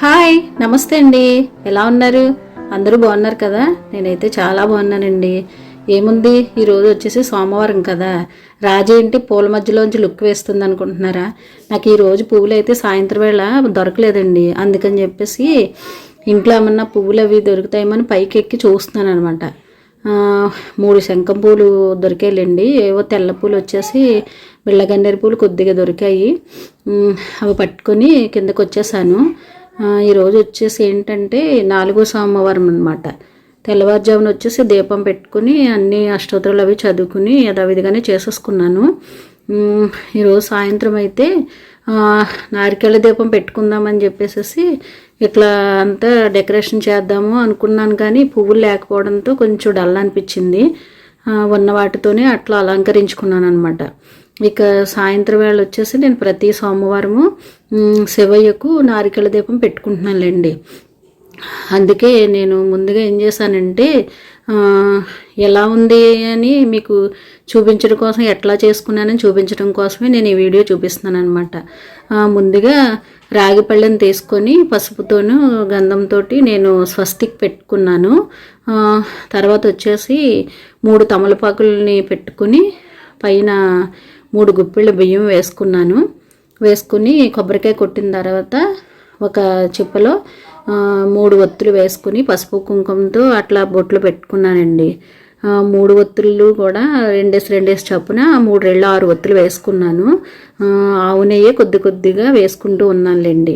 Hi నమస్తే అండి. ఎలా ఉన్నారు? అందరూ బాగున్నారు కదా? నేనైతే చాలా బాగున్నానండి. ఏముంది? ఈరోజు వచ్చేసి సోమవారం కదా. రాజు ఏంటి పూల మధ్యలోంచి లుక్ వేస్తుంది అనుకుంటున్నారా? నాకు ఈరోజు పువ్వులు అయితే సాయంత్రం వేళ దొరకలేదండి. అందుకని చెప్పేసి ఇంట్లో ఏమన్నా పువ్వులు అవి దొరుకుతాయేమని పైకి ఎక్కి చూస్తున్నాను అనమాట మూడు శంఖం పూలు దొరికాయిలేండి. ఏవో తెల్ల పూలు వచ్చేసి బిళ్ళగన్నేరు పూలు కొద్దిగా దొరికాయి. అవి పట్టుకొని కిందకు వచ్చేసాను ఈరోజు వచ్చేసి ఏంటంటే నాలుగో సోమవారం అనమాట తెల్లవారుజామున వచ్చేసి దీపం పెట్టుకుని అన్ని అష్టోత్తరాలు అవి చదువుకుని యథావిధిగానే చేసేసుకున్నాను. ఈరోజు సాయంత్రం అయితే నారికేళ్ళ దీపం పెట్టుకుందామని చెప్పేసి ఇట్లా అంతా డెకరేషన్ చేద్దాము అనుకున్నాను కానీ పువ్వులు లేకపోవడంతో కొంచెం డల్ అనిపించింది. ఉన్న వాటితోనే అట్లా అలంకరించుకున్నాను అనమాట ఇక సాయంత్రం వేళ వచ్చేసి నేను ప్రతి సోమవారము శివయ్యకు నారికల దీపం పెట్టుకుంటున్నానులేండి. అందుకే నేను ముందుగా ఏం చేశానంటే ఎలా ఉంది అని మీకు చూపించడం కోసం ఎట్లా చేసుకున్నానని చూపించడం కోసమే నేను ఈ వీడియో చూపిస్తున్నాను అనమాట ముందుగా రాగి పళ్ళెని తీసుకొని పసుపుతోను గంధంతో నేను స్వస్తిక్ పెట్టుకున్నాను. తర్వాత వచ్చేసి మూడు తమలపాకుల్ని పెట్టుకుని పైన మూడు గుప్పిళ్ళ బియ్యం వేసుకున్నాను. వేసుకుని కొబ్బరికాయ కొట్టిన తర్వాత ఒక చిప్పలో మూడు ఒత్తులు వేసుకుని పసుపు కుంకుమతో అట్లా బొట్లు పెట్టుకున్నానండి. మూడు ఒత్తులు కూడా రెండేసి రెండేసి చొప్పున మూడు రెళ్ళు ఆరు ఒత్తులు వేసుకున్నాను. ఆవు నెయ్యి కొద్ది కొద్దిగా వేసుకుంటూ ఉన్నానులేండి.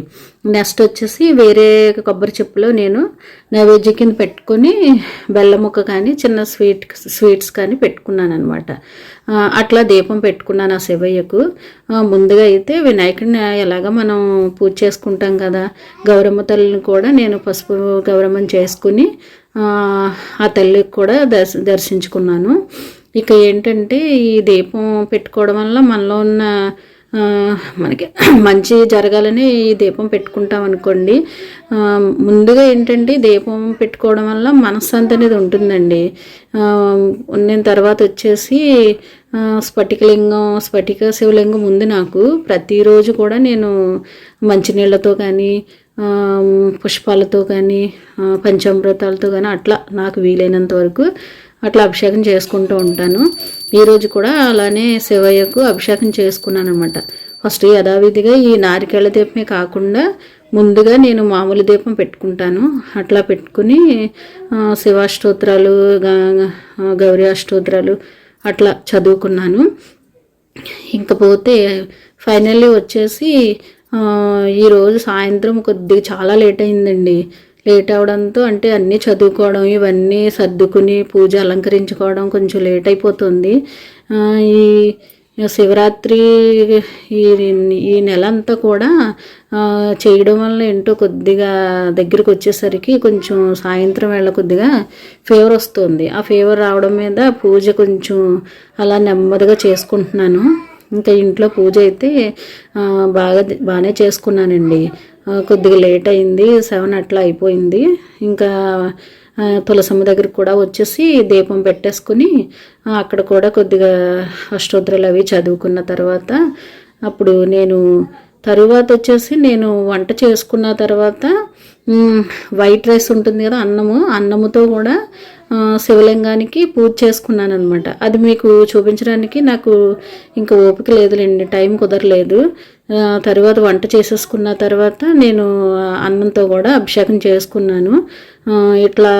నెక్స్ట్ వచ్చేసి వేరే కొబ్బరి చెప్పులో నేను నైవేద్యం కింద పెట్టుకొని బెల్లం ముక్క కానీ చిన్న స్వీట్ స్వీట్స్ కానీ పెట్టుకున్నాను అనమాట అట్లా దీపం పెట్టుకున్నాను ఆ శివయ్యకు. ముందుగా అయితే వినాయకుడిని ఎలాగ మనం పూజ చేసుకుంటాం కదా గౌరమ్మ తల్లిని కూడా నేను పసుపు గౌరమ్మని చేసుకుని ఆ, తల్లికి కూడా దర్శ దర్శించుకున్నాను. ఇక ఏంటంటే ఈ దీపం పెట్టుకోవడం వల్ల మనలో ఉన్న మనకి మంచి జరగాలని ఈ దీపం పెట్టుకుంటాం అనుకోండి. ముందుగా ఏంటంటే దీపం పెట్టుకోవడం వల్ల మనశ్శాంతి అనేది ఉంటుందండి. ఉన్న తర్వాత వచ్చేసి స్ఫటికలింగం స్ఫటిక శివలింగం ఉంది నాకు. ప్రతిరోజు కూడా నేను మంచినీళ్ళతో కానీ పుష్పాలతో కానీ పంచామృతాలతో కానీ అట్లా నాకు వీలైనంత వరకు అట్లా అభిషేకం చేసుకుంటూ ఉంటాను. ఈరోజు కూడా అలానే శివయ్యకు అభిషేకం చేసుకున్నాను అనమాట ఫస్ట్ యథావిధిగా ఈ నారికేళ దీపమే కాకుండా ముందుగా నేను మామూలు దీపం పెట్టుకుంటాను. అట్లా పెట్టుకుని శివాష్టోత్రాలు గౌరీ అష్టోత్రాలు అట్లా చదువుకున్నాను. ఇంకపోతే ఫైనల్లీ వచ్చేసి ఈరోజు సాయంత్రం కొద్దిగా చాలా లేట్ అయిందండి. లేట్ అవడంతో అంటే అన్నీ చదువుకోవడం ఇవన్నీ సర్దుకుని పూజ అలంకరించుకోవడం కొంచెం లేట్ అయిపోతుంది. ఈ శివరాత్రి ఈ ఈ నెల అంతా కూడా చేయడం వల్ల ఏంటో కొద్దిగా దగ్గరికి వచ్చేసరికి కొంచెం సాయంత్రం వేళ కొద్దిగా ఫీవర్ వస్తుంది. ఆ ఫీవర్ రావడం మీద పూజ కొంచెం అలా నెమ్మదిగా చేసుకుంటున్నాను. ఇంకా ఇంట్లో పూజ అయితే బాగా బాగానే చేసుకున్నానండి. కొద్దిగా లేట్ అయింది సెవెన్ అట్లా అయిపోయింది. ఇంకా తులసమ్మ దగ్గరికి కూడా వచ్చేసి దీపం పెట్టేసుకుని అక్కడ కూడా కొద్దిగా అష్టోత్తరాలు అవి చదువుకున్న తర్వాత అప్పుడు నేను తరువాత వచ్చేసి నేను వంట చేసుకున్న తర్వాత వైట్ రైస్ ఉంటుంది కదా అన్నము అన్నముతో కూడా శివలింగానికి పూజ చేసుకున్నాను అనమాట అది మీకు చూపించడానికి నాకు ఇంకా ఓపిక లేదులేండి టైం కుదరలేదు. తర్వాత వంట చేసేసుకున్న తర్వాత నేను అన్నంతో కూడా అభిషేకం చేసుకున్నాను. ఇట్లా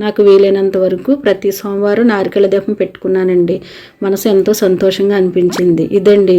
నాకు వీలైనంత వరకు ప్రతి సోమవారం నారికెళ్ళ దీపం పెట్టుకున్నానండి. మనసు ఎంతో సంతోషంగా అనిపించింది. ఇదండి